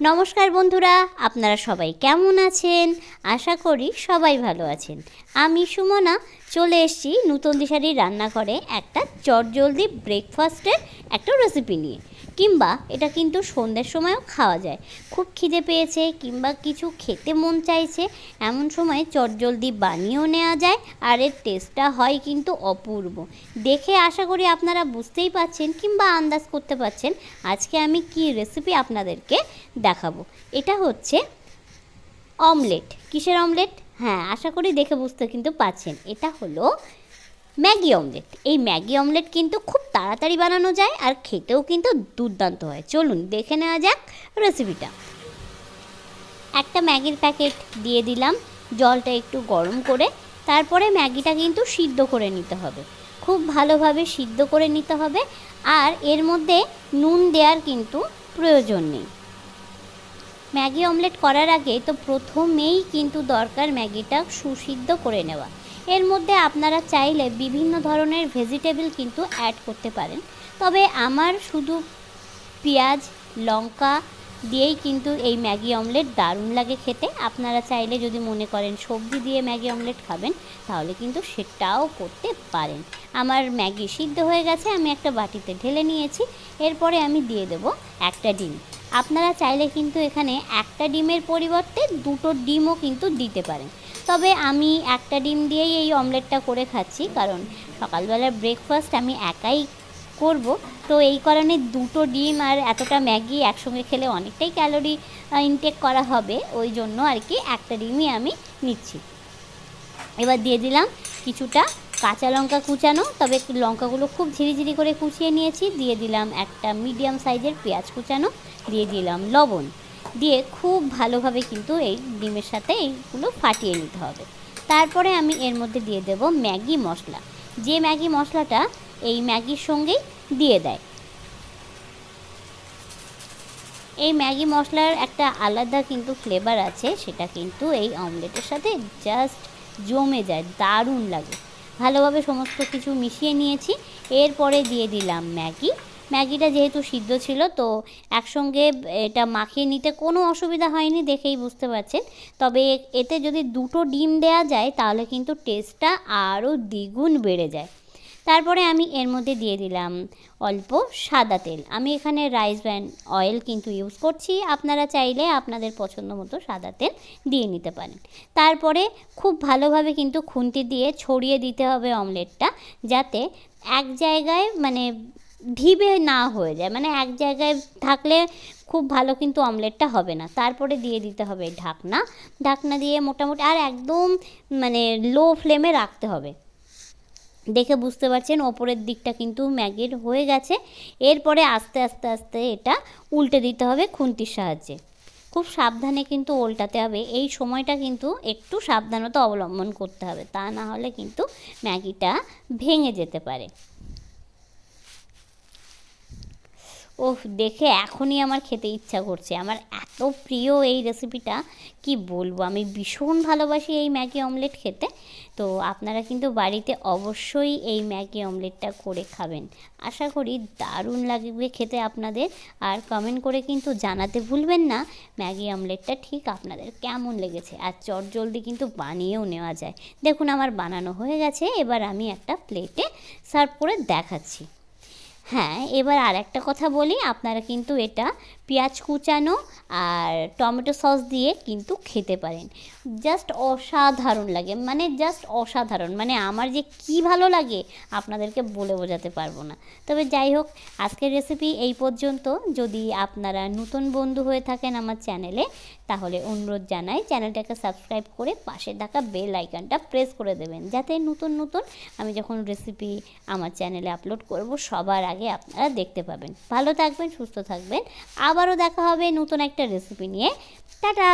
নমস্কার বন্ধুরা, আপনারা সবাই কেমন আছেন? আশা করি সবাই ভালো আছেন। আমি সুমনা, চলে এসেছি নতুন দিশারির রান্নাঘরে একটা চটজলদি ব্রেকফাস্টের একটা রেসিপি নিয়ে। কিংবা এটা কিন্তু সন্ধ্যের সময়ও খাওয়া যায়। খুব খিদে পেয়েছে কিংবা কিছু খেতে মন চাইছে, এমন সময় চটজলদি বানিয়েও নেওয়া যায় আর এর টেস্টটা হয় কিন্তু অপূর্ব। দেখে আশা করি আপনারা বুঝতেই পাচ্ছেন কিংবা আন্দাজ করতে পারছেন আজকে আমি কি রেসিপি আপনাদেরকে দেখাবো। এটা হচ্ছে অমলেট কিসের অমলেট হ্যাঁ আশা করি দেখে বুঝতে কিন্তু পাচ্ছেন এটা হলো ম্যাগি অমলেট। এই ম্যাগি অমলেট কিন্তু খুব তাড়াতাড়ি বানানো যায় আর খেতেও কিন্তু দুর্দান্ত হয়। চলুন দেখে নেওয়া যাক রেসিপিটা একটা ম্যাগির প্যাকেট দিয়ে দিলাম, জলটা একটু গরম করে। তারপরে ম্যাগিটা কিন্তু সিদ্ধ করে নিতে হবে। খুব ভালোভাবে সিদ্ধ করে নিতে হবে আর এর মধ্যে নুন দেওয়ার কিন্তু প্রয়োজন নেই। ম্যাগি অমলেট করার আগে তো প্রথমেই কিন্তু দরকার ম্যাগিটা সুসিদ্ধ করে নেওয়া। এর মধ্যে আপনারা চাইলে বিভিন্ন ধরনের ভেজিটেবল কিন্তু অ্যাড করতে পারেন। তবে আমার শুধু পেঁয়াজ, লঙ্কা দিয়েই কিন্তু এই ম্যাগি অমলেট দারুণ লাগে খেতে। আপনারা চাইলে যদি মনে করেন সবজি দিয়ে ম্যাগি অমলেট খাবেন, তাহলে কিন্তু সেটাও করতে পারেন। আমার ম্যাগি সিদ্ধ হয়ে গেছে, আমি একটা বাটিতে ঢেলে নিয়েছি। এরপরে আমি দিয়ে দেবো একটা ডিম। আপনারা চাইলে কিন্তু এখানে একটা ডিমের পরিবর্তে দুটো ডিমও কিন্তু দিতে পারেন। তবে আমি একটা ডিম দিয়েই এই অমলেটটা করে খাচ্ছি, কারণ সকালবেলার ব্রেকফাস্ট আমি একাই করব। তো এই কারণে দুটো ডিম আর এতটা ম্যাগি একসঙ্গে খেলে অনেকটাই ক্যালোরি ইনটেক করা হবে। ওই জন্য আর কি একটা ডিমই আমি নিচ্ছি। এবার দিয়ে দিলাম কিছুটা কাঁচা লঙ্কা কুচানো, তবে লঙ্কাগুলো খুব ঝিরিঝিরি করে কুচিয়ে নিয়েছি। দিয়ে দিলাম একটা মিডিয়াম সাইজের পেঁয়াজ কুচানো, দিয়ে দিলাম লবণ। দিয়ে খুব ভালোভাবে কিন্তু এই ডিমের সাথে এইগুলো ফাটিয়ে নিতে হবে। তারপরে আমি এর মধ্যে দিয়ে দেব ম্যাগি মশলা। যে ম্যাগি মশলাটা এই ম্যাগির সঙ্গেই দিয়ে দেয়। এই ম্যাগি মশলার একটা আলাদা কিন্তু ফ্লেভার আছে, সেটা কিন্তু এই অমলেটের সাথে জাস্ট জমে যায়, দারুণ লাগে। ভালোভাবে সমস্ত কিছু মিশিয়ে নিয়েছি। এরপরে দিয়ে দিলাম ম্যাগি। ম্যাগিটা যেহেতু সিদ্ধ ছিল, তো একসঙ্গে এটা মাখিয়ে নিতে কোনো অসুবিধা হয়নি দেখেই বুঝতে পারছেন। তবে এতে যদি দুটো ডিম দেয়া যায়, তাহলে কিন্তু টেস্টটা আরও দ্বিগুণ বেড়ে যায়। তারপরে আমি এর মধ্যে দিয়ে দিলাম অল্প সাদা তেল। আমি এখানে রাইস ব্র্যান্ড অয়েল কিন্তু ইউজ করছি, আপনারা চাইলে আপনাদের পছন্দ মতো সাদা তেল দিয়ে নিতে পারেন। তারপরে খুব ভালোভাবে কিন্তু খুন্তি দিয়ে ছড়িয়ে দিতে হবে অমলেটটা যাতে এক জায়গায় মানে ঢিবে না হয়ে যায়। মানে এক জায়গায় থাকলে খুব ভালো কিন্তু অমলেটটা হবে না। তারপরে দিয়ে দিতে হবে ঢাকনা। ঢাকনা দিয়ে মোটামুটি আর একদম মানে লো ফ্লেমে রাখতে হবে। দেখে বুঝতে পারছেন, ওপরের দিকটা কিন্তু ম্যাগির হয়ে গেছে। এরপরে আস্তে আস্তে আস্তে এটা উল্টে দিতে হবে খুন্তির সাহায্যে। খুব সাবধানে কিন্তু উল্টাতে হবে। এই সময়টা কিন্তু একটু সাবধানতা অবলম্বন করতে হবে। তা না হলে কিন্তু ম্যাগিটা ভেঙে যেতে পারে। ওহ দেখে এখনই আমার খেতে ইচ্ছা করছে। আমার এত প্রিয় এই রেসিপিটা কি বলব? আমি ভীষণ ভালোবাসি এই ম্যাগি অমলেট খেতে। তো আপনারা কিন্তু বাড়িতে অবশ্যই এই ম্যাগি অমলেটটা করে খাবেন। আশা করি দারুণ লাগবে খেতে আপনাদের। আর কমেন্ট করে কিন্তু জানাতে ভুলবেন না, ম্যাগি অমলেটটা ঠিক আপনাদের কেমন লেগেছে? আর চট জলদি কিন্তু বানিয়েও নেওয়া যায়। দেখুন, আমার বানানো হয়ে গেছে। এবার আমি একটা প্লেটে সার্ভ করে দেখাচ্ছি। হ্যাঁ এবার আর একটা কথা বলি আপনারা কিন্তু এটা পেঁয়াজ কুচানো আর টমেটো সস দিয়ে কিন্তু খেতে পারেন। জাস্ট অসাধারণ লাগে মানে জাস্ট অসাধারণ মানে আমার যে কি ভালো লাগে আপনাদেরকে বলে বোঝাতে পারব না। তবে যাই হোক, আজকের রেসিপি এই পর্যন্ত। যদি আপনারা নতুন বন্ধু হয়ে থাকেন আমার চ্যানেলে তাহলে অনুরোধ জানাই চ্যানেলটাকে সাবস্ক্রাইব করে পাশে থাকা বেল আইকনটা প্রেস করে দেবেন, যাতে নতুন নতুন আমি যখন রেসিপি আমার চ্যানেলে আপলোড করব, সবার আগে আপনারা দেখতে পাবেন। ভালো থাকবেন, সুস্থ থাকবেন। আবারও দেখা হবে নতুন একটা রেসিপি নিয়ে। টাটা!